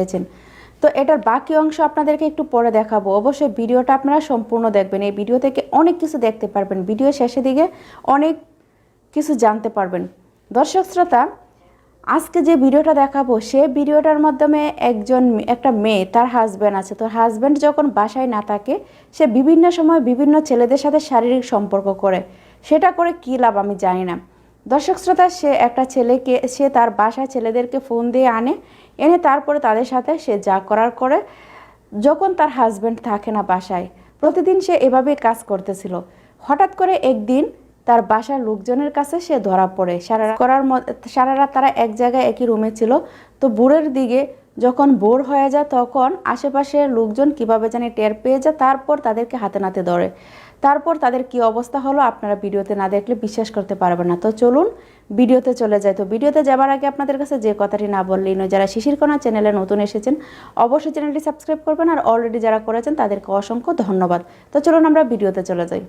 পেয়েছেন। তো এটার বাকি অংশ আপনাদেরকে একটু পরে দেখাবো। অবশ্যই ভিডিওটা আপনারা সম্পূর্ণ দেখবেন। এই ভিডিও থেকে অনেক কিছু দেখতে পারবেন। ভিডিও শেষের দিকে অনেক কিছু জানতে পারবেন। দর্শক শ্রোতা, আজকে যে ভিডিওটা দেখাবো সে ভিডিওটার মাধ্যমে একজন একটা মেয়ে, তার হাজব্যান্ড আছে। তো হাজব্যান্ড যখন বাসায় না থাকে, সে বিভিন্ন সময় বিভিন্ন ছেলেদের সাথে শারীরিক সম্পর্ক করে। সেটা করে কী লাভ আমি জানি না। দর্শক শ্রোতা, সে একটা ছেলেকে, সে তার বাসায় ছেলেদেরকে ফোন দিয়ে আনে, এনে তারপরে তাদের সাথে সে যা করার করে, যখন তার হাজব্যান্ড থাকে না বাসায়, প্রতিদিন সে এভাবে কাজ করতেছিল। হঠাৎ করে একদিন তার বাসার লোকজনের কাছে সে ধরা পড়ে। সারা করার সারা রাত তারা এক জায়গায় একই রুমে ছিল। তো বুড়ের দিকে যখন বোর হয়ে যায় তখন আশেপাশের লোকজন কীভাবে জানি টের পেয়ে যায়, তারপর তাদেরকে হাতে নাতে ধরে। তারপর তাদের কি অবস্থা হলো আপনারা ভিডিওতে না দেখলে বিশ্বাস করতে পারবেন না। তো চলুন ভিডিওতে চলে যায় তো ভিডিওতে যাবার আগে আপনাদের কাছে যে কথাটি না বললেই নয়, যারা শিশির কণা চ্যানেলে নতুন এসেছেন, অবশ্যই চ্যানেলটি সাবস্ক্রাইব করবেন আর অলরেডি যারা করেছেন তাদেরকে অসংখ্য ধন্যবাদ। তো চলুন আমরা ভিডিওতে চলে যাই।